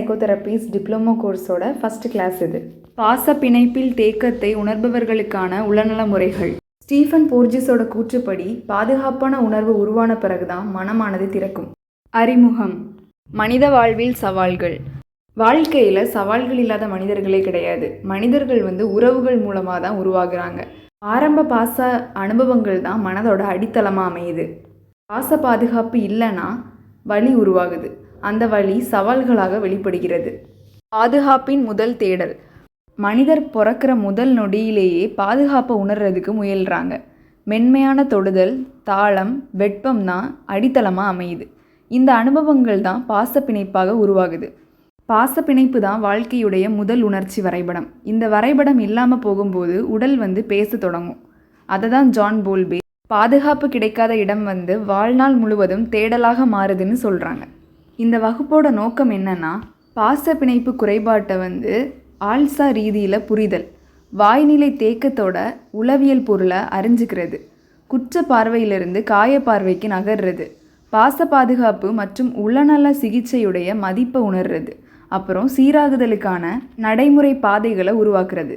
Psychotherapies diploma கோர்ஸோட first class இது. பாச பிணைப்பில் தேக்கத்தை உணர்பவர்களுக்கான உளநல முறைகள். ஸ்டீஃபன் போர்ஜிஸோட கூற்றுப்படி பாதுகாப்பான உணர்வு உருவான பிறகுதான் மனமானது திறக்கும். அறிமுகம். மனித வாழ்வில் சவால்கள். வாழ்க்கையில் சவால்கள் இல்லாத மனிதர்களே கிடையாது. மனிதர்கள் வந்து உறவுகள் மூலமாக தான் உருவாகுறாங்க. ஆரம்ப பாச அனுபவங்கள் தான் மனதோட அடித்தளமாக அமையுது. பாச பாதுகாப்பு இல்லைன்னா வலி உருவாகுது. அந்த வழி சவால்களாக வெளிப்படுகிறது. பாதுகாப்பின் முதல் தேடல். மனிதர் பிறக்கிற முதல் நொடியிலேயே பாதுகாப்பை உணர்றதுக்கு முயல்கிறாங்க மென்மையான தொடுதல் தாளம் வெட்பம் தான் அடித்தளமாக அமையுது. இந்த அனுபவங்கள் தான் பாசப்பிணைப்பாக உருவாகுது. பாசப்பிணைப்பு தான் வாழ்க்கையுடைய முதல் உணர்ச்சி வரைபடம். இந்த வரைபடம் இல்லாமல் போகும்போது உடல் வந்து பேச தொடங்கும். அதை தான் ஜான் போல்பே. பாதுகாப்பு கிடைக்காத இடம் வந்து வாழ்நாள் முழுவதும் தேடலாக மாறுதுன்னு சொல்கிறாங்க இந்த வகுப்போட நோக்கம் என்னன்னா பாச பிணைப்பு குறைபாட்டை வந்து ஆல்சா ரீதியில் புரிதல் வாய்நிலை தேக்கத்தோட உளவியல் பொருளை அறிஞ்சுக்கிறது குற்ற பார்வையிலிருந்து காய பார்வைக்கு நகர்றது பாச பாதுகாப்பு மற்றும் உளநல சிகிச்சையுடைய மதிப்பை உணர்றது அப்புறம் சீராகுதலுக்கான நடைமுறை பாதைகளை உருவாக்குறது.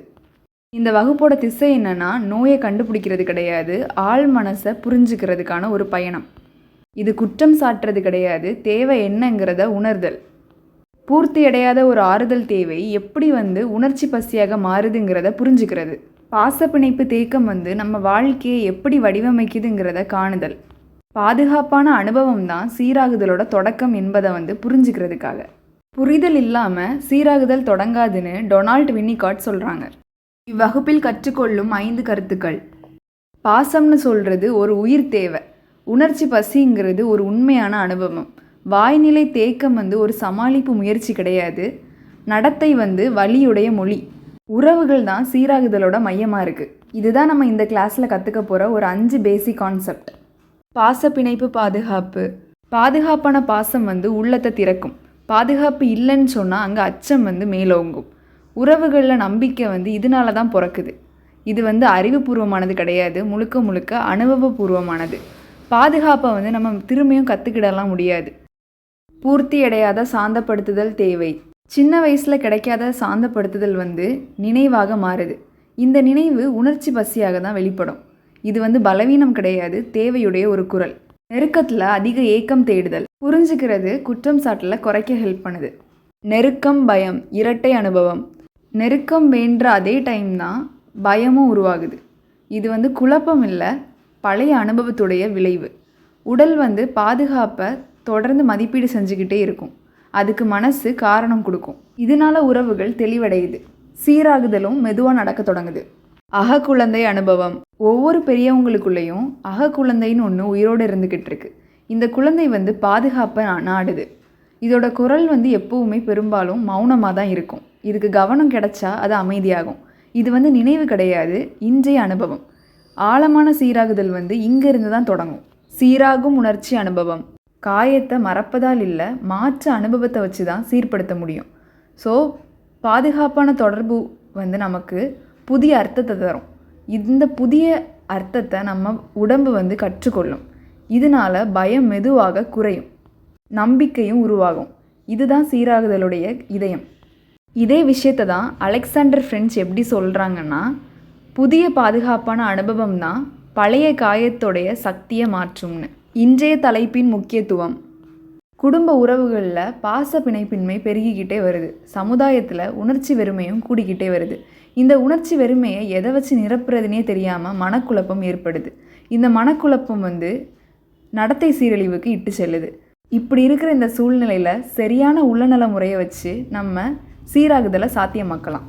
இந்த வகுப்போட திசை என்னன்னா நோயை கண்டுபிடிக்கிறது கிடையாது ஆள் மனசை புரிஞ்சுக்கிறதுக்கான ஒரு பயணம். இது குற்றம் சாட்டுறது கிடையாது. தேவை என்னங்கிறத உணர்தல். பூர்த்தி அடையாத ஒரு ஆறுதல் தேவை எப்படி வந்து உணர்ச்சி பசியாக மாறுதுங்கிறத புரிஞ்சுக்கிறது. பாசப்பிணைப்பு தேக்கம் வந்து நம்ம வாழ்க்கையை எப்படி வடிவமைக்குதுங்கிறத காணுதல். பாதுகாப்பான அனுபவம் தான் சீராகுதலோட தொடக்கம் என்பதை வந்து புரிஞ்சுக்கிறதுக்காக. புரிதல் இல்லாமல் சீராகுதல் தொடங்காதுன்னு டொனால்ட் வின்னிகாட் சொல்கிறாங்க இவ்வகுப்பில் கற்றுக்கொள்ளும் ஐந்து கருத்துக்கள். பாசம்னு சொல்கிறது ஒரு உயிர் தேவை. உணர்ச்சி பசிங்கிறது ஒரு உண்மையான அனுபவம். வாய்நிலை தேக்கம் வந்து ஒரு சமாளிப்பு முயற்சி கிடையாது. நடத்தை வந்து வலியுடைய மொழி. உறவுகள் தான் சீராகுதலோட மையமாக இருக்குது இதுதான் நம்ம இந்த கிளாஸில் கற்றுக்க போகிற ஒரு அஞ்சு பேசிக் கான்செப்ட் பாச பிணைப்பு பாதுகாப்பு. பாதுகாப்பான பாசம் வந்து உள்ளத்தை திறக்கும். பாதுகாப்பு இல்லைன்னு சொன்னால் அங்கே அச்சம் வந்து மேலோங்கும். உறவுகளில் நம்பிக்கை வந்து இதனால தான் பிறக்குது. இது வந்து அறிவுபூர்வமானது கிடையாது. முழுக்க முழுக்க அனுபவபூர்வமானது. பாதுகாப்பை வந்து நம்ம திரும்பியும் கற்றுக்கிடலாம் முடியாது. பூர்த்தி அடையாத சாந்தப்படுத்துதல் தேவை. சின்ன வயசில் கிடைக்காத சாந்தப்படுத்துதல் வந்து நினைவாக மாறுது. இந்த நினைவு உணர்ச்சி பசியாக தான் வெளிப்படும். இது வந்து பலவீனம் கிடையாது தேவையுடைய ஒரு குரல். நெருக்கத்தில் அதிக ஏக்கம் தேடுதல். புரிஞ்சுக்கிறது குற்றம் சாட்டில் குறைக்க ஹெல்ப் பண்ணுது. நெருக்கம் பயம் இரட்டை அனுபவம். நெருக்கம் வேண்ட அதே டைம் தான் பயமும் உருவாகுது. இது வந்து குழப்பம் இல்லை பழைய அனுபவத்துடைய விளைவு. உடல் வந்து பாதுகாப்பை தொடர்ந்து மதிப்பீடு செஞ்சுக்கிட்டே இருக்கும். அதுக்கு மனசு காரணம் கொடுக்கும். இதனால உறவுகள் தெளிவடையுது. சீராகுதலும் மெதுவாக நடக்க தொடங்குது. அகக்குழந்தை அனுபவம். ஒவ்வொரு பெரியவங்களுக்குள்ளேயும் அகக்குழந்தைன்னு ஒன்று உயிரோடு இருந்துக்கிட்டு இருக்கு. இந்த குழந்தை வந்து பாதுகாப்பை நாடுது. இதோட குரல் வந்து எப்பவுமே பெரும்பாலும் மௌனமாக தான் இருக்கும். இதுக்கு கவனம் கிடைச்சா அது அமைதியாகும். இது வந்து நினைவு கிடையாது இன்றைய அனுபவம். ஆழமான சீராகுதல் வந்து இங்கிருந்து தான் தொடங்கும். சீராகும் உணர்ச்சி அனுபவம். காயத்தை மறப்பதால் இல்லை மாற்று அனுபவத்தை வச்சு தான் சீர்படுத்த முடியும். ஸோ பாதுகாப்பான தொடர்பு வந்து நமக்கு புதிய அர்த்தத்தை தரும். இந்த புதிய அர்த்தத்தை நம்ம உடம்பு வந்து கற்றுக்கொள்ளும். இதனால பயம் மெதுவாக குறையும். நம்பிக்கையும் உருவாகும். இதுதான் சீராகுதலுடைய இதயம். இதே விஷயத்தை தான் அலெக்சாண்டர் ஃப்ரெஞ்ச் எப்படி சொல்கிறாங்கன்னா புதிய பாதுகாப்பான அனுபவம் தான் பழைய காயத்தோடைய சக்தியை மாற்றும்னு. இன்றைய தலைப்பின் முக்கியத்துவம். குடும்ப உறவுகளில் பாச பிணைப்பின்மை பெருகிக்கிட்டே வருது. சமுதாயத்தில் உணர்ச்சி வெறுமையும் கூடிக்கிட்டே வருது. இந்த உணர்ச்சி வெறுமையை எதை வச்சு நிரப்புறதுனே தெரியாமல் மனக்குழப்பம் ஏற்படுது. இந்த மனக்குழப்பம் வந்து நடத்தை சீரழிவுக்கு இட்டு செல்லுது. இப்படி இருக்கிற இந்த சூழ்நிலையில் சரியான உள்ளநல முறையை வச்சு நம்ம சீராகுதலை சாத்தியமாக்கலாம்.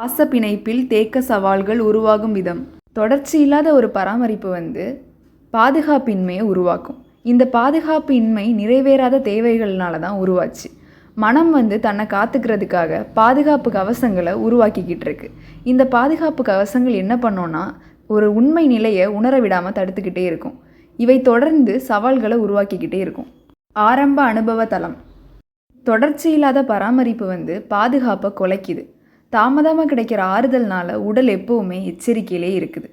பாச பிணைப்பில் தேக்க சவால்கள் உருவாகும் விதம். தொடர்ச்சி இல்லாத ஒரு பராமரிப்பு வந்து பாதுகாப்பின்மையை உருவாக்கும். இந்த பாதுகாப்பு இன்மை நிறைவேறாத தேவைகள்னால தான் உருவாச்சு. மனம் வந்து தன்னை காத்துக்கிறதுக்காக பாதுகாப்பு கவசங்களை உருவாக்கிக்கிட்டு இருக்கு. இந்த பாதுகாப்பு கவசங்கள் என்ன பண்ணோன்னா ஒரு உண்மை நிலையை உணர விடாமல் தடுத்துக்கிட்டே இருக்கும். இவை தொடர்ந்து சவால்களை உருவாக்கிக்கிட்டே இருக்கும். ஆரம்ப அனுபவ தளம். தொடர்ச்சி இல்லாத பராமரிப்பு வந்து பாதுகாப்பை குலைக்குது. தாமதமாக கிடைக்கிற ஆறுதல்னால உடல் எப்போவுமே எச்சரிக்கையிலே இருக்குது.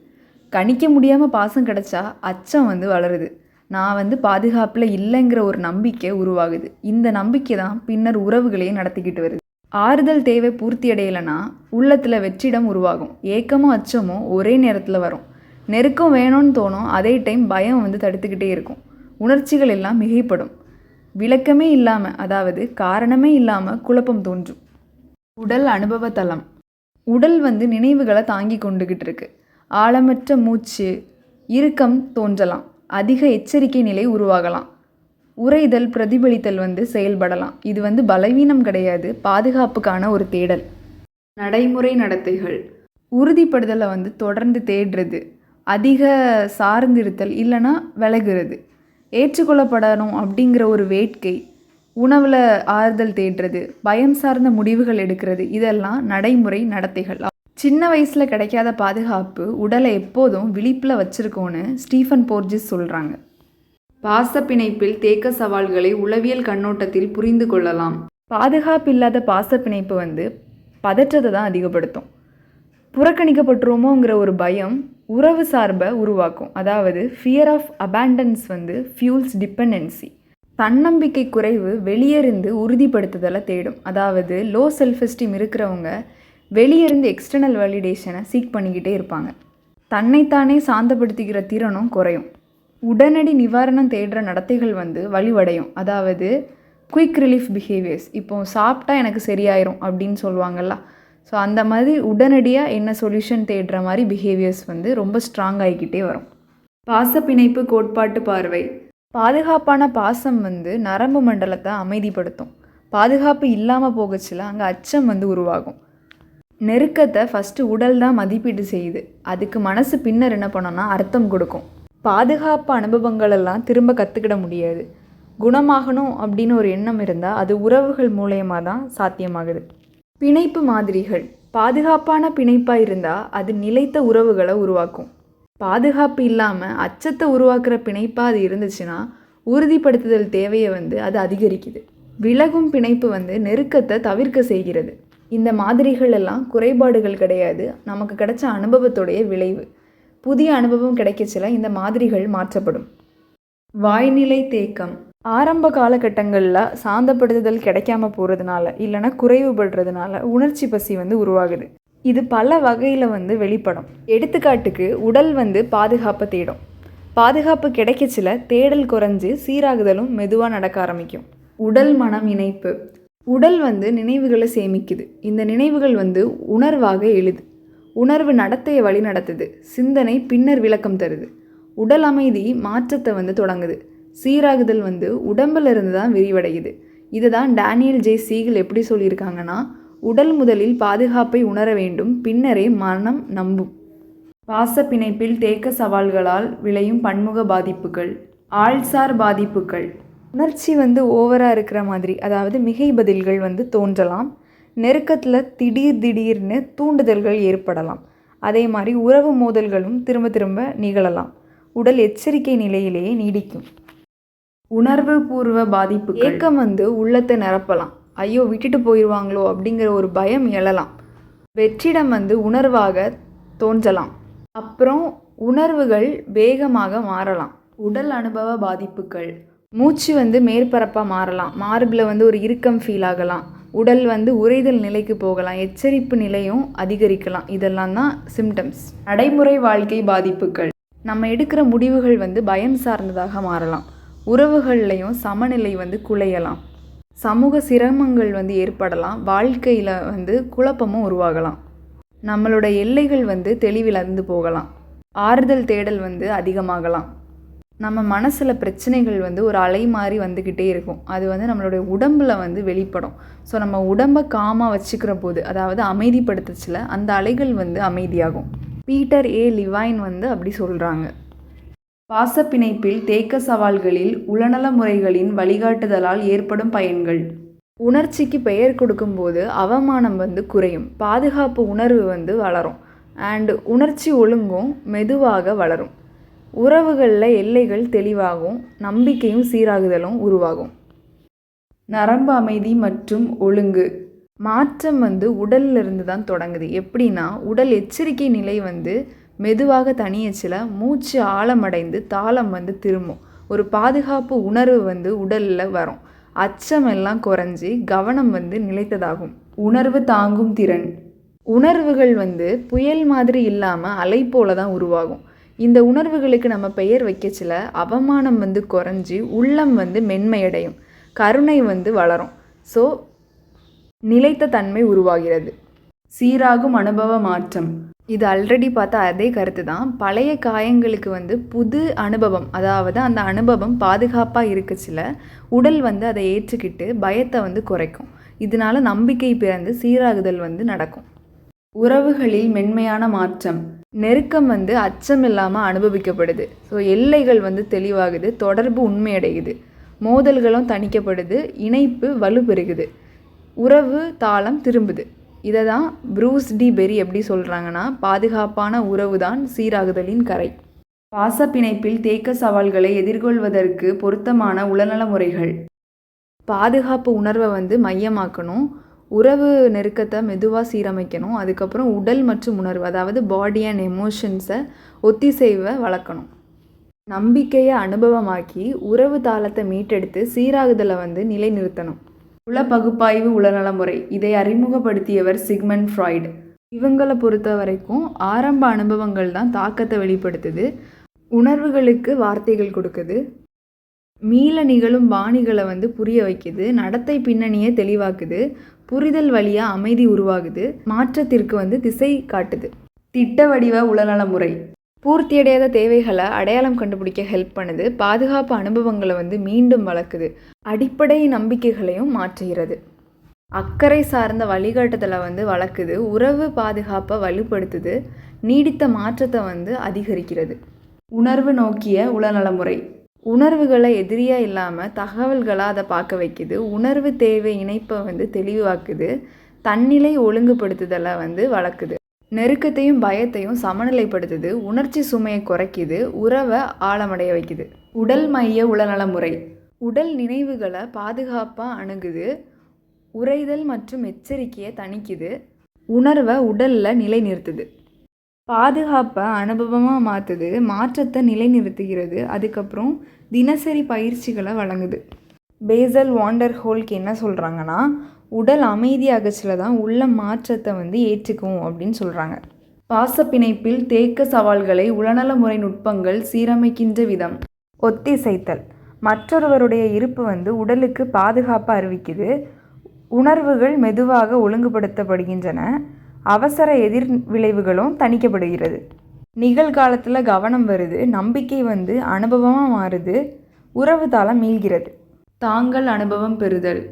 கணிக்க முடியாமல் பாசம் கிடைச்சா அச்சம் வந்து வளருது. நான் வந்து பாதுகாப்பில் இல்லைங்கிற ஒரு நம்பிக்கை உருவாகுது. இந்த நம்பிக்கை தான் பின்னர் உறவுகளையே நடத்திக்கிட்டு வருது. ஆறுதல் தேவை பூர்த்தி அடையலைன்னா உள்ளத்தில் வெற்றிடம் உருவாகும். ஏக்கமும் அச்சமும் ஒரே நேரத்தில் வரும். நெருக்கம் வேணும்னு தோணும் அதே டைம் பயம் வந்து தடுத்துக்கிட்டே இருக்கும். உணர்ச்சிகள் எல்லாம் மிகைப்படும். விளக்கமே இல்லாமல் அதாவது காரணமே இல்லாமல் குழப்பம் தோன்றும். உடல் அனுபவ தளம். உடல் வந்து நினைவுகளை தாங்கி கொண்டுகிட்டு இருக்கு. ஆழமற்ற மூச்சு இறுக்கம் தோன்றலாம். அதிக எச்சரிக்கை நிலை உருவாகலாம். உரைதல் பிரதிபலித்தல் வந்து செயல்படலாம். இது வந்து பலவீனம் கிடையாது. பாதுகாப்புக்கான ஒரு தேடல். நடைமுறை நடத்தைகள். உறுதிப்படுதலை வந்து தொடர்ந்து தேடுறது. அதிக சார்ந்திருத்தல் இல்லைன்னா விலகுறது. ஏற்றுக்கொள்ளப்படணும் அப்படிங்கிற ஒரு வேட்கை. உணவில் ஆறுதல் தேடுறது பயம் சார்ந்த முடிவுகள் எடுக்கிறது இதெல்லாம் நடைமுறை நடத்தைகள். சின்ன வயசில் கிடைக்காத பாதுகாப்பு உடலை எப்போதும் விழிப்பில் வச்சுருக்கோன்னு ஸ்டீஃபன் போர்ஜிஸ் சொல்கிறாங்க பாச பிணைப்பில் தேக்க சவால்களை உளவியல் கண்ணோட்டத்தில் புரிந்து கொள்ளலாம். பாதுகாப்பு இல்லாத பாச பிணைப்பு வந்து பதற்றத்தை தான் அதிகப்படுத்தும். புறக்கணிக்கப்பட்டுருமோங்கிற ஒரு பயம் உறவு சார்பை உருவாக்கும். அதாவது ஃபியர் ஆஃப் அபேண்டன்ஸ் வந்து ஃபியூல்ஸ் டிபெண்டன்சி தன்னம்பிக்கை குறைவு வெளியிருந்து உறுதிப்படுத்துதலை தேடும். அதாவது லோ செல்ஃப் எஸ்டீம் இருக்கிறவங்க வெளியிருந்து எக்ஸ்டர்னல் வேலிடேஷனை சீக் பண்ணிக்கிட்டே இருப்பாங்க. தன்னைத்தானே சாந்தப்படுத்திக்கிற திறனும் குறையும். உடனடி நிவாரணம் தேடுற நடத்தைகள் வந்து வலிவடையும். அதாவது குயிக் ரிலீஃப் பிஹேவியர்ஸ் இப்போ சாப்பிட்டா எனக்கு சரியாயிரும் அப்படின்னு சொல்லுவாங்கள்ல ஸோ அந்த மாதிரி உடனடியாக என்ன சொல்யூஷன் தேடுற மாதிரி பிஹேவியர்ஸ் வந்து ரொம்ப ஸ்ட்ராங் ஆகிக்கிட்டே வரும். பாச பிணைப்பு கோட்பாட்டு பார்வை பாதுகாப்பான பாசம் வந்து நரம்பு மண்டலத்தை அமைதிப்படுத்தும். பாதுகாப்பு இல்லாமல் போகச்சில அங்கே அச்சம் வந்து உருவாகும். நெருக்கத்தை ஃபஸ்ட்டு உடல் தான் மதிப்பீடு செய்யுது. அதுக்கு மனசு பின்னர் என்ன பண்ணோன்னா அர்த்தம் கொடுக்கும். பாதுகாப்பு அனுபவங்களெல்லாம் திரும்ப கற்றுக்கிட முடியாது. குணமாகணும் அப்படின்னு ஒரு எண்ணம் இருந்தால் அது உறவுகள் மூலயமா தான் சாத்தியமாகுது. பிணைப்பு மாதிரிகள். பாதுகாப்பான பிணைப்பாக இருந்தால் அது நிலைத்த உறவுகளை உருவாக்கும். பாதுகாப்பு இல்லாமல் அச்சத்தை உருவாக்குற பிணைப்பாக அது இருந்துச்சுன்னா உறுதிப்படுத்துதல் தேவையை வந்து அது அதிகரிக்குது. விலகும் பிணைப்பு வந்து நெருக்கத்தை தவிர்க்க செய்கிறது. இந்த மாதிரிகள் எல்லாம் குறைபாடுகள் கிடையாது. நமக்கு கிடைச்ச அனுபவத்துடைய விளைவு. புதிய அனுபவம் கிடைக்கச்சில இந்த மாதிரிகள் மாற்றப்படும். வாய்நிலை தேக்கம். ஆரம்ப காலகட்டங்களில் சாந்தப்படுத்துதல் கிடைக்காம போகிறதுனால இல்லைன்னா குறைவுபடுறதுனால உணர்ச்சி பசி வந்து உருவாகுது. இது பல வகையில் வந்து வெளிப்படும். எடுத்துக்காட்டுக்கு உடல் வந்து பாதுகாப்பை தேடும். பாதுகாப்பு கிடைக்கச்சில தேடல் குறைஞ்சு சீராகுதலும் மெதுவாக நடக்க ஆரம்பிக்கும். உடல் மனம் இணைப்பு. உடல் வந்து நினைவுகளை சேமிக்குது. இந்த நினைவுகள் வந்து உணர்வாக எழுது. உணர்வு நடத்தையை வழி நடத்துது சிந்தனை பின்னர் விளக்கம் தருது. உடல் அமைதி மாற்றத்தை வந்து தொடங்குது. சீராகுதல் வந்து உடம்புல இருந்து தான் விரிவடையுது. இதை தான் டேனியல் ஜே சீகிள் எப்படி சொல்லியிருக்காங்கன்னா உடல் முதலில் பாதுகாப்பை உணர வேண்டும் பின்னரே மனம் நம்பும் பாச பிணைப்பில் தேக்க சவால்களால் விளையும் பன்முக பாதிப்புகள் ஆள்சார் பாதிப்புகள். உணர்ச்சி வந்து ஓவராக இருக்கிற மாதிரி அதாவது மிகை பதில்கள் வந்து தோன்றலாம். நெருக்கத்தில் திடீர் திடீர்னு தூண்டுதல்கள் ஏற்படலாம். அதே மாதிரி உறவு மோதல்களும் திரும்ப திரும்ப நிகழலாம். உடல் எச்சரிக்கை நிலையிலேயே நீடிக்கும். உணர்வு பூர்வ பாதிப்பு ஏக்கம் வந்து உள்ளத்தை நிரப்பலாம். ஐயோ விட்டுட்டு போயிடுவாங்களோ அப்படிங்கிற ஒரு பயம் எழலாம். வெற்றிடம் வந்து உணர்வாக தோன்றலாம். அப்புறம் உணர்வுகள் வேகமாக மாறலாம். உடல் அனுபவ பாதிப்புகள். மூச்சு வந்து மேற்பரப்பாக மாறலாம். மார்பில் வந்து ஒரு இறுக்கம் ஃபீல் ஆகலாம். உடல் வந்து உறைதல் நிலைக்கு போகலாம். எச்சரிப்பு நிலையும் அதிகரிக்கலாம். இதெல்லாம் தான் சிம்டம்ஸ் நடைமுறை வாழ்க்கை பாதிப்புகள். நம்ம எடுக்கிற முடிவுகள் வந்து பயம் சார்ந்ததாக மாறலாம். உறவுகள்லையும் சமநிலை வந்து குலையலாம். சமூக சிரமங்கள் வந்து ஏற்படலாம். வாழ்க்கையில் வந்து குழப்பமும் உருவாகலாம். நம்மளோட எல்லைகள் வந்து தெளிவிழந்து போகலாம். ஆறுதல் தேடல் வந்து அதிகமாகலாம். நம்ம மனசில் பிரச்சனைகள் வந்து ஒரு அலை மாதிரி வந்துக்கிட்டே இருக்கும். அது வந்து நம்மளுடைய உடம்பில் வந்து வெளிப்படும். ஸோ நம்ம உடம்பை காமாக வச்சுக்கிற போது அதாவது அமைதிப்படுத்துச்சில் அந்த அலைகள் வந்து அமைதியாகும். பீட்டர் ஏ லிவைன் வந்து அப்படி சொல்கிறாங்க பாசப்பிணைப்பில் தேக்க சவால்களில் உளநல முறைகளின் வழிகாட்டுதலால் ஏற்படும் பயன்கள். உணர்ச்சிக்கு பெயர் கொடுக்கும்போது அவமானம் வந்து குறையும். பாதுகாப்பு உணர்வு வந்து வளரும். அண்டு உணர்ச்சி ஒழுங்கும் மெதுவாக வளரும். உறவுகளில் எல்லைகள் தெளிவாகும். நம்பிக்கையும் சீராகுதலும் உருவாகும். நரம்பு அமைதி மற்றும் ஒழுங்கு. மாற்றம் வந்து உடல்லிருந்து தான் தொடங்குது. எப்படின்னா உடல் எச்சரிக்கை நிலை வந்து மெதுவாக தனியச்சில் மூச்சு ஆழமடைந்து தாளம் வந்து திரும்பும். ஒரு பாதுகாப்பு உணர்வு வந்து உடலில் வரும். அச்சம் எல்லாம் குறைஞ்சி கவனம் வந்து நிலைத்ததாகும். உணர்வு தாங்கும் திறன். உணர்வுகள் வந்து புயல் மாதிரி இல்லாமல் அலை போல தான் உருவாகும். இந்த உணர்வுகளுக்கு நம்ம பெயர் வைக்கச்சில அவமானம் வந்து குறைஞ்சி உள்ளம் வந்து மென்மையடையும். கருணை வந்து வளரும். ஸோ நிலைத்த தன்மை உருவாகிறது. சீராகும் அனுபவ மாற்றம். இது ஆல்ரெடி பார்த்தா அதே கருத்து தான் பழைய காயங்களுக்கு வந்து புது அனுபவம் அதாவது அந்த அனுபவம் பாதுகாப்பாக இருக்கச்சில உடல் வந்து அதை ஏற்றுக்கிட்டு பயத்தை வந்து குறைக்கும். இதனால நம்பிக்கை பிறந்து சீராகுதல் வந்து நடக்கும். உறவுகளில் மென்மையான மாற்றம். நெருக்கம் வந்து அச்சம் இல்லாமல் அனுபவிக்கப்படுது. ஸோ எல்லைகள் வந்து தெளிவாகுது தொடர்பு உண்மையடையுது. மோதல்களும் தணிக்கப்படுது இணைப்பு வலுப்பெறுகுது. உறவு தாளம் திரும்புது. இதை தான் ப்ரூஸ் டி பெரி எப்படி சொல்கிறாங்கன்னா பாதுகாப்பான உறவு தான் சீராகுதலின் கரை. பாசப்பிணைப்பில் தேக்க சவால்களை எதிர்கொள்வதற்கு பொருத்தமான உளநல முறைகள். பாதுகாப்பு உணர்வை வந்து மையமாக்கணும். உறவு நெருக்கத்தை மெதுவாக சீரமைக்கணும். அதுக்கப்புறம் உடல் மற்றும் உணர்வு அதாவது பாடி அண்ட் எமோஷன்ஸை ஒத்திசைவை வளர்க்கணும். நம்பிக்கையை அனுபவமாக்கி உறவு தாளத்தை மீட்டெடுத்து சீராகுதலை வந்து நிலைநிறுத்தணும். உள பகுப்பாய்வு உளநல முறை இதை அறிமுகப்படுத்தியவர் சிக்மண்ட் ஃப்ராய்டு. இவங்களை பொறுத்த வரைக்கும் ஆரம்ப அனுபவங்கள் தான் தாக்கத்தை வெளிப்படுத்துது. உணர்வுகளுக்கு வார்த்தைகள் கொடுக்குது. மீள நிகழும் பாணிகளை வந்து புரிய வைக்குது. நடத்தை பின்னணியை தெளிவாக்குது. புரிதல் வழியாக அமைதி உருவாகுது. மாற்றத்திற்கு வந்து திசை காட்டுது. திட்ட வடிவ உளநல முறை பூர்த்தியடையாத தேவைகளை அடையாளம் கண்டுபிடிக்க ஹெல்ப் பண்ணுது. பாதுகாப்பு அனுபவங்களை வந்து மீண்டும் வளர்க்குது. அடிப்படை நம்பிக்கைகளையும் மாற்றுகிறது. அக்கறை சார்ந்த வழிகாட்டுதலை வந்து வளர்க்குது. உறவு பாதுகாப்பை வலுப்படுத்துது. நீடித்த மாற்றத்தை வந்து அதிகரிக்கிறது. உணர்வு நோக்கிய உளநலமுறை. உணர்வுகளை எதிரியாக இல்லாமல் தகவல்களாக அதை பார்க்க வைக்குது. உணர்வு தேவை இணைப்பை வந்து தெளிவாக்குது. தன்னிலை ஒழுங்குபடுத்துதலை வந்து வளர்க்குது. நெருக்கத்தையும் பயத்தையும் சமநிலைப்படுத்துது உணர்ச்சி சுமையை குறைக்குது உறவை ஆழமடைய வைக்குது. உடல் மைய உளநல முறை. உடல் நினைவுகளை பாதுகாப்பாக அணுகுது உறைதல் மற்றும் எச்சரிக்கையை தணிக்குது உணர்வை உடலில் நிலைநிறுத்துது. பாதுகாப்பை அனுபவமாக மாற்றுது மாற்றத்தை நிலைநிறுத்துகிறது அதுக்கப்புறம் தினசரி பயிற்சிகளை வழங்குது. பேசல் வாண்டர் ஹோல்க்கு என்ன சொல்கிறாங்கன்னா உடல் அமைதி தான் உள்ள மாற்றத்தை வந்து ஏற்றுக்கும் அப்படின்னு சொல்கிறாங்க பாசப்பிணைப்பில் தேக்க சவால்களை உளநல முறை நுட்பங்கள் சீரமைக்கின்ற விதம். ஒத்திசைத்தல். மற்றொருவருடைய இருப்பு வந்து உடலுக்கு பாதுகாப்பு அறிவிக்குது. உணர்வுகள் மெதுவாக ஒழுங்குபடுத்தப்படுகின்றன. அவசர எதிர் விளைவுகளும் தணிக்கப்படுகிறது. நிகழ்காலத்தில் கவனம் வருது. நம்பிக்கை வந்து அனுபவமாக மாறுது. உறவு தாளம் மீள்கிறது. தாங்கள் அனுபவம் பெறுதல்.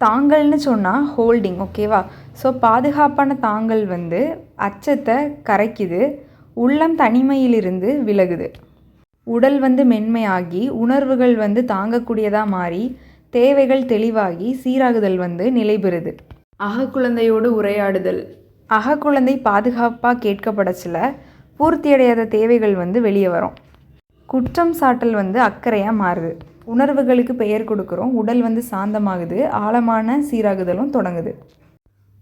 தாங்கள்னு சொன்னால் ஹோல்டிங் ஓகேவா ஸோ பாதுகாப்பான தாங்கள் வந்து அச்சத்தை கரைக்குது உள்ளம் தனிமையிலிருந்து விலகுது. உடல் வந்து மென்மையாகி உணர்வுகள் வந்து தாங்கக்கூடியதாக மாறி தேவைகள் தெளிவாகி சீராகுதல் வந்து நிலை பெறுது. அகக்குழந்தையோடு உரையாடுதல். அகக்குழந்தை பாதுகாப்பாக கேட்கப்படச்சில பூர்த்தியடையாத தேவைகள் வந்து வெளியே வரும். குற்றம் சாட்டல் வந்து அக்கறையாக மாறுது. உணர்வுகளுக்கு பெயர் கொடுக்குறோம். உடல் வந்து சாந்தமாகுது. ஆழமான சீராகுதலும் தொடங்குது.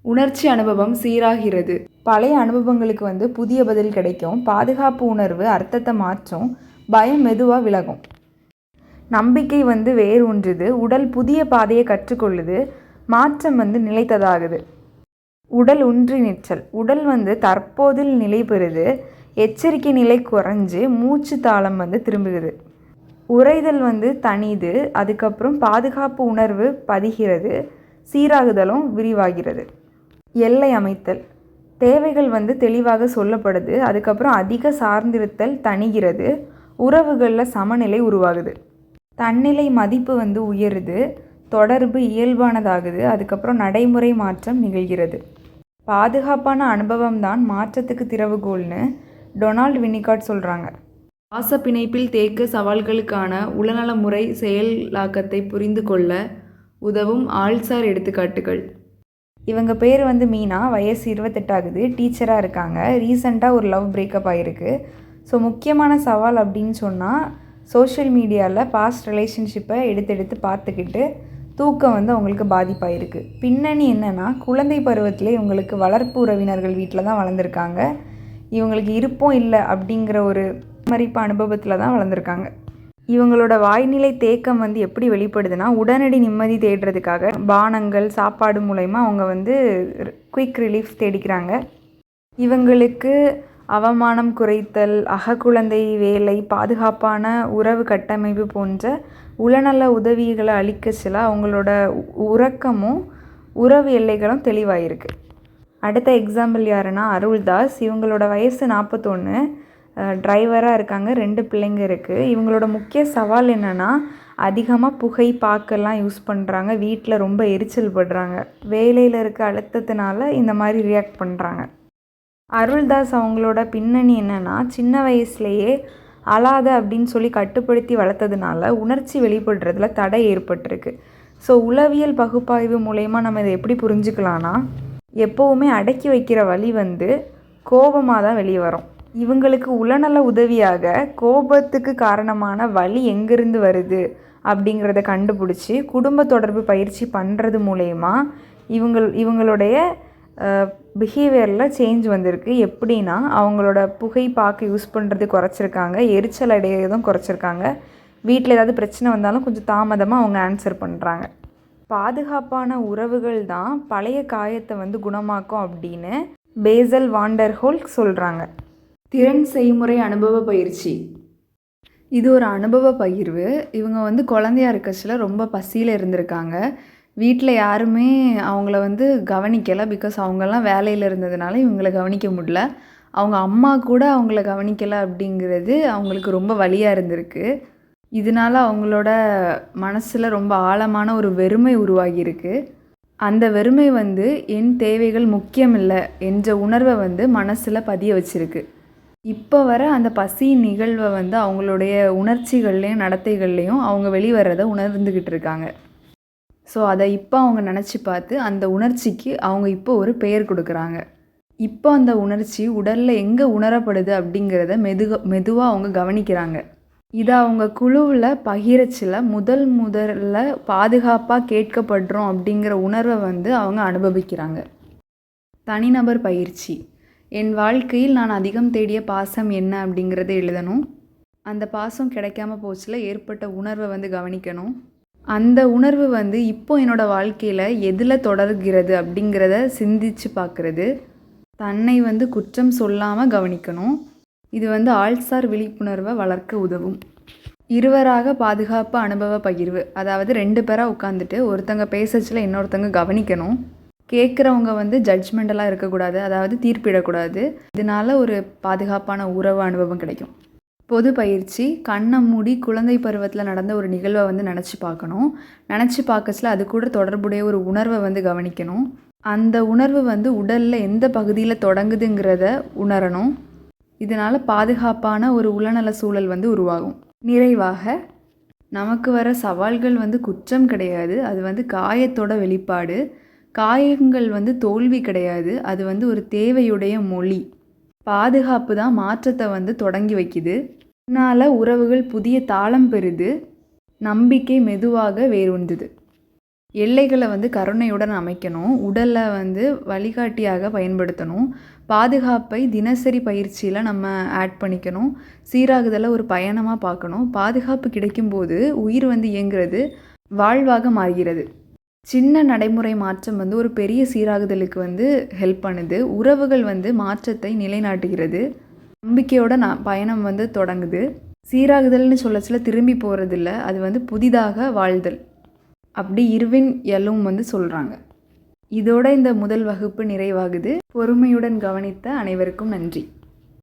உணர்ச்சி அனுபவம் சீராகிறது. பழைய அனுபவங்களுக்கு வந்து புதிய பதில் கிடைக்கும். பாதுகாப்பு உணர்வு அர்த்தத்தை மாற்றும். பயம் மெதுவாக விலகும். நம்பிக்கை வந்து வேர் ஊன்றுது. உடல் புதிய பாதையை கற்றுக்கொள்ளுது. மாற்றம் வந்து நிலைத்ததாகுது. உடல் ஒன்றி நிற்றல். உடல் வந்து தற்போதில் நிலை பெறுது. எச்சரிக்கை நிலை குறைஞ்சு மூச்சு தாளம் வந்து திரும்புகிறது. உறைதல் வந்து தனிது அதுக்கப்புறம் பாதுகாப்பு உணர்வு பதிகிறது சீராகுதலும் விரிவாகிறது. எல்லை அமைத்தல். தேவைகள் வந்து தெளிவாக சொல்லப்படுது அதுக்கப்புறம் அதிக சார்ந்திருத்தல் தணிகிறது உறவுகளில் சமநிலை உருவாகுது. தன்னிலை மதிப்பு வந்து உயருது தொடர்பு இயல்பானதாகுது அதுக்கப்புறம் நடைமுறை மாற்றம் நிகழ்கிறது. பாதுகாப்பான அனுபவம் தான் மாற்றத்துக்கு திறவுகோல்னு டொனால்ட் வினிகாட் சொல்கிறாங்க பாச பிணைப்பில் தேக்க சவால்களுக்கான உளநல முறை செயலாக்கத்தை புரிந்து கொள்ள உதவும் ஆள்சார் எடுத்துக்காட்டுகள். இவங்க பேர் வந்து மீனா. வயசு இருபத்தெட்டாகுது. டீச்சராக இருக்காங்க. ரீசண்டாக ஒரு லவ் பிரேக்கப் ஆகிருக்கு ஸோ முக்கியமான சவால் அப்படின்னு சொன்னால் சோஷியல் மீடியாவில் பாஸ்ட் ரிலேஷன்ஷிப்பை எடுத்து எடுத்து பார்த்துக்கிட்டு தூக்கம் வந்து அவங்களுக்கு பாதிப்பாயிருக்கு. பின்னணி என்னென்னா குழந்தை பருவத்திலே இவங்களுக்கு வளர்ப்பு உறவினர்கள் வீட்டில் தான் வளர்ந்துருக்காங்க. இவங்களுக்கு இருப்போம் இல்லை அப்படிங்கிற ஒரு மறிப்பு அனுபவத்தில் தான் வளர்ந்துருக்காங்க. இவங்களோட வாய்நிலை தேக்கம் வந்து எப்படி வெளிப்படுதுன்னா உடனடி நிம்மதி தேடுறதுக்காக பானங்கள் சாப்பாடு மூலயமா அவங்க வந்து குயிக் ரிலீஃப் தேடிக்கிறாங்க. இவங்களுக்கு அவமானம் குறைத்தல் அகக்குழந்தை வேலை பாதுகாப்பான உறவு கட்டமைப்பு போன்ற உளநல உதவிகளை அளிக்க சில அவங்களோட உ- உறக்கமும் உறவு எல்லைகளும் தெளிவாயிருக்கு. அடுத்த எக்ஸாம்பிள் யாருன்னா அருள்தாஸ். இவங்களோட வயசு நாற்பத்தொன்று டிரைவராக இருக்காங்க. ரெண்டு பிள்ளைங்க இருக்குது இவங்களோட முக்கிய சவால் என்னென்னா அதிகமாக புகை பாக்கெல்லாம் யூஸ் பண்ணுறாங்க வீட்டில் ரொம்ப எரிச்சல் படுறாங்க. வேலையில் இருக்க அழுத்தத்தினால இந்த மாதிரி ரியாக்ட் பண்ணுறாங்க அருள்தாஸ் அவங்களோட பின்னணி என்னென்னா சின்ன வயசுலேயே அழாத அப்படின்னு சொல்லி கட்டுப்படுத்தி வளர்த்ததுனால உணர்ச்சி வெளிப்படுறதுல தடை ஏற்பட்டிருக்கு. ஸோ உளவியல் பகுப்பாய்வு மூலயமா நம்ம இதை எப்படி புரிஞ்சுக்கலாம்னா எப்போவுமே அடக்கி வைக்கிற வழி வந்து கோபமாக தான் வெளியே வரும். இவங்களுக்கு உளநல உதவியாக கோபத்துக்கு காரணமான வலி எங்கேருந்து வருது அப்படிங்கிறத கண்டுபிடிச்சி குடும்ப தொடர்பு பயிற்சி பண்ணுறது மூலயமா இவங்கள் இவங்களுடைய பிஹேவியரில் சேஞ்ச் வந்திருக்கு. எப்படின்னா அவங்களோட புகை பாக்கு யூஸ் பண்ணுறது குறைச்சிருக்காங்க எரிச்சல் அடையிறதும் குறைச்சிருக்காங்க. வீட்டில் ஏதாவது பிரச்சனை வந்தாலும் கொஞ்சம் தாமதமாக அவங்க ஆன்சர் பண்ணுறாங்க பாதுகாப்பான உறவுகள் தான் பழைய காயத்தை வந்து குணமாக்கும் அப்படின்னு பேசல் வாண்டர்ஹோல் சொல்கிறாங்க திறன் செய்முறை அனுபவ பயிற்சி. இது ஒரு அனுபவ பகிர்வு. இவங்க வந்து குழந்தையா இருக்கச்சில ரொம்ப பசியில் இருந்திருக்காங்க. வீட்டில் யாருமே அவங்கள வந்து கவனிக்கலை பிகாஸ் அவங்கெல்லாம் வேலையில் இருந்ததுனால இவங்களை கவனிக்க முடியல. அவங்க அம்மா கூட அவங்கள கவனிக்கலை அப்படிங்கிறது அவங்களுக்கு ரொம்ப வழியாக இருந்திருக்கு. இதனால அவங்களோட மனசில் ரொம்ப ஆழமான ஒரு வெறுமை உருவாகியிருக்கு. அந்த வெறுமை வந்து என் தேவைகள் முக்கியமில்லை என்ற உணர்வை வந்து மனசில் பதிய வச்சிருக்கு. இப்போ வர அந்த பசி நிகழ்வை வந்து அவங்களுடைய உணர்ச்சிகள்லேயும் நடத்தைகள்லேயும் அவங்க வெளிவரதை உணர்ந்துக்கிட்டு இருக்காங்க. ஸோ அதை இப்போ அவங்க நினச்சி பார்த்து அந்த உணர்ச்சிக்கு அவங்க இப்போ ஒரு பெயர் கொடுக்குறாங்க. இப்போ அந்த உணர்ச்சி உடலில் எங்கே உணரப்படுது அப்படிங்கிறத மெதுக மெதுவாக அவங்க கவனிக்கிறாங்க. இதை அவங்க குழுவில் பகிரச்சில் முதல் முதல்ல பாதுகாப்பாக கேட்கப்படுறோம் அப்படிங்கிற உணர்வை வந்து அவங்க அனுபவிக்கிறாங்க. தனிநபர் பயிற்சி. என் வாழ்க்கையில் நான் அதிகம் தேடிய பாசம் என்ன அப்படிங்கிறத எழுதணும். அந்த பாசம் கிடைக்காம போச்சுல ஏற்பட்ட உணர்வை வந்து கவனிக்கணும். அந்த உணர்வு வந்து இப்போ என்னோட வாழ்க்கையில் எதில் தொடர்கிறது அப்படிங்கிறத சிந்திச்சு பார்க்குறது தன்னை வந்து குற்றம் சொல்லாமல் கவனிக்கணும். இது வந்து ஆள்சார் விழிப்புணர்வை வளர்க்க உதவும். இருவராக பாதுகாப்பு அனுபவ பகிர்வு அதாவது ரெண்டு பேராக உட்காந்துட்டு ஒருத்தங்க பேசச்சில் இன்னொருத்தங்க கவனிக்கணும். கேட்குறவங்க வந்து ஜட்ஜ்மெண்டெல்லாம் இருக்கக்கூடாது அதாவது தீர்ப்பிடக்கூடாது. இதனால ஒரு பாதுகாப்பான உறவு அனுபவம் கிடைக்கும். பொது பயிற்சி கண்ணை மூடி குழந்தை பருவத்தில் நடந்த ஒரு நிகழ்வை வந்து நினச்சி பார்க்கணும். நினச்சி பார்க்கச்சில் அது கூட தொடர்புடைய ஒரு உணர்வை வந்து கவனிக்கணும். அந்த உணர்வு வந்து உடலில் எந்த பகுதியில் தொடங்குதுங்கிறத உணரணும். இதனால் பாதுகாப்பான ஒரு உளநல சூழல் வந்து உருவாகும். நிறைவாக நமக்கு வர சவால்கள் வந்து குற்றம் கிடையாது. அது வந்து காயத்தோட வெளிப்பாடு. காயங்கள் வந்து தோல்வி கிடையாது. அது வந்து ஒரு தேவையுடைய மொழி. பாதுகாப்பு தான் மாற்றத்தை வந்து தொடங்கி வைக்குது. இதனால் உறவுகள் புதிய தாளம் பெறுது. நம்பிக்கை மெதுவாக வேரூன்றுது. எல்லைகளை வந்து கருணையுடன் அமைக்கணும். உடலை வந்து வழிகாட்டியாக பயன்படுத்தணும். பாதுகாப்பை தினசரி பயிற்சியில் நம்ம ஆட் பண்ணிக்கணும். சீராகுதலை ஒரு பயணமாக பார்க்கணும். பாதுகாப்பு கிடைக்கும்போது உயிர் வந்து இயங்குறது வாழ்வாக மாறுகிறது. சின்ன நடைமுறை மாற்றம் வந்து ஒரு பெரிய சீராகுதலுக்கு வந்து ஹெல்ப் பண்ணுது. உறவுகள் வந்து மாற்றத்தை நிலைநாட்டுகிறது. நம்பிக்கையோட நான் பயணம் வந்து தொடங்குது. சீராகுதல்னு சொல்ல சொல்ல திரும்பி போகிறதில்ல அது வந்து புதிதாக வாழ்தல். அப்படி இருவின் எல்லும் வந்து சொல்கிறாங்க இதோட இந்த முதல் வகுப்பு நிறைவாகுது. பொறுமையுடன் கவனித்த அனைவருக்கும் நன்றி.